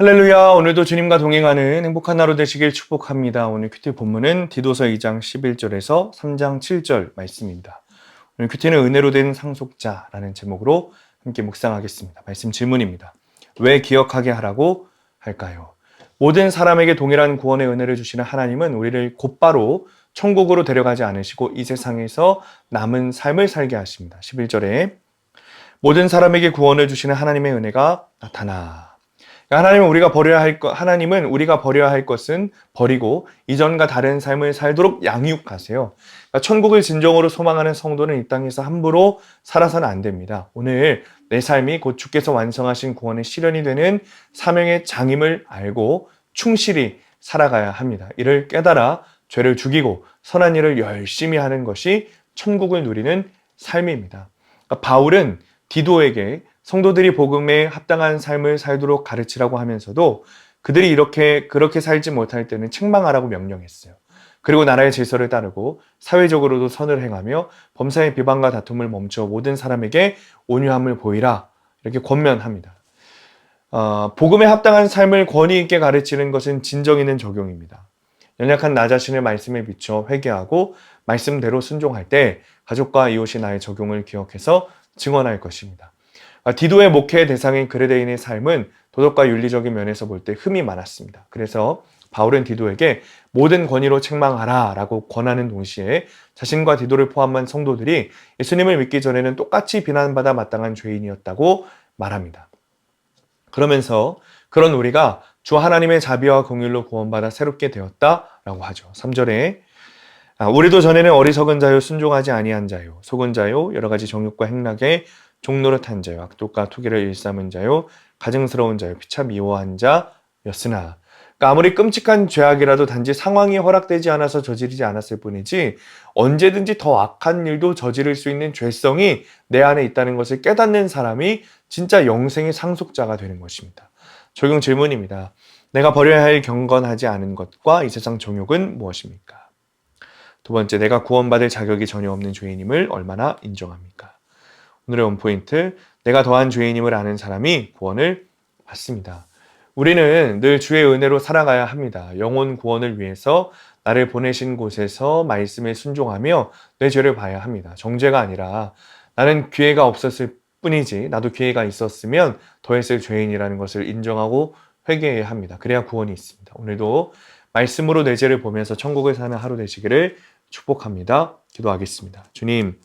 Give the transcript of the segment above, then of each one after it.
할렐루야. 오늘도 주님과 동행하는 행복한 하루 되시길 축복합니다. 오늘 큐티 본문은 디도서 2장 11절에서 3장 7절 말씀입니다. 오늘 큐티는 은혜로 된 상속자라는 제목으로 함께 묵상하겠습니다. 말씀 질문입니다. 왜 기억하게 하라고 할까요? 모든 사람에게 동일한 구원의 은혜를 주시는 하나님은 우리를 곧바로 천국으로 데려가지 않으시고 이 세상에서 남은 삶을 살게 하십니다. 11절에 모든 사람에게 구원을 주시는 하나님의 은혜가 나타나 하나님은 우리가 버려야 할 것, 하나님은 우리가 버려야 할 것은 버리고 이전과 다른 삶을 살도록 양육하세요. 그러니까 천국을 진정으로 소망하는 성도는 이 땅에서 함부로 살아서는 안 됩니다. 오늘 내 삶이 곧 주께서 완성하신 구원의 실현이 되는 사명의 장임을 알고 충실히 살아가야 합니다. 이를 깨달아 죄를 죽이고 선한 일을 열심히 하는 것이 천국을 누리는 삶입니다. 그러니까 바울은 디도에게 성도들이 복음에 합당한 삶을 살도록 가르치라고 하면서도 그들이 이렇게 그렇게 살지 못할 때는 책망하라고 명령했어요. 그리고 나라의 질서를 따르고 사회적으로도 선을 행하며 범사의 비방과 다툼을 멈춰 모든 사람에게 온유함을 보이라 이렇게 권면합니다. 어, 복음에 합당한 삶을 권위 있게 가르치는 것은 진정 있는 적용입니다. 연약한 나 자신을 말씀에 비춰 회개하고 말씀대로 순종할 때 가족과 이웃이 나의 적용을 기억해서 증언할 것입니다. 아, 디도의 목회 대상인 그레데인의 삶은 도덕과 윤리적인 면에서 볼 때 흠이 많았습니다. 그래서 바울은 디도에게 모든 권위로 책망하라 라고 권하는 동시에 자신과 디도를 포함한 성도들이 예수님을 믿기 전에는 똑같이 비난받아 마땅한 죄인이었다고 말합니다. 그러면서 그런 우리가 주 하나님의 자비와 공율로 구원받아 새롭게 되었다라고 하죠. 3절에 아, 우리도 전에는 어리석은 자요 순종하지 아니한 자요 속은 자요 여러 가지 정욕과 행락에 종노릇한 자요 악독과 투기를 일삼은 자요 가증스러운 자요 피차 미워한 자였으나 그러니까 아무리 끔찍한 죄악이라도 단지 상황이 허락되지 않아서 저지르지 않았을 뿐이지 언제든지 더 악한 일도 저지를 수 있는 죄성이 내 안에 있다는 것을 깨닫는 사람이 진짜 영생의 상속자가 되는 것입니다. 적용 질문입니다. 내가 버려야 할 경건하지 않은 것과 이 세상 정욕은 무엇입니까? 두 번째, 내가 구원받을 자격이 전혀 없는 죄인임을 얼마나 인정합니까? 오늘의 원포인트, 내가 더한 죄인임을 아는 사람이 구원을 받습니다. 우리는 늘 주의 은혜로 살아가야 합니다. 영혼 구원을 위해서 나를 보내신 곳에서 말씀에 순종하며 내 죄를 봐야 합니다. 정죄가 아니라 나는 기회가 없었을 뿐이지 나도 기회가 있었으면 더했을 죄인이라는 것을 인정하고 회개해야 합니다. 그래야 구원이 있습니다. 오늘도 말씀으로 내 죄를 보면서 천국을 사는 하루 되시기를 축복합니다. 기도하겠습니다. 주님,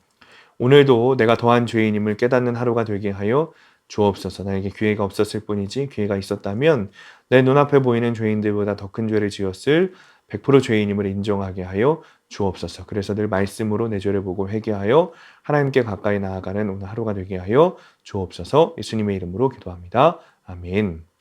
오늘도 내가 더한 죄인임을 깨닫는 하루가 되게 하여 주옵소서. 나에게 기회가 없었을 뿐이지 기회가 있었다면 내 눈앞에 보이는 죄인들보다 더 큰 죄를 지었을 100% 죄인임을 인정하게 하여 주옵소서. 그래서 늘 말씀으로 내 죄를 보고 회개하여 하나님께 가까이 나아가는 오늘 하루가 되게 하여 주옵소서. 예수님의 이름으로 기도합니다. 아멘.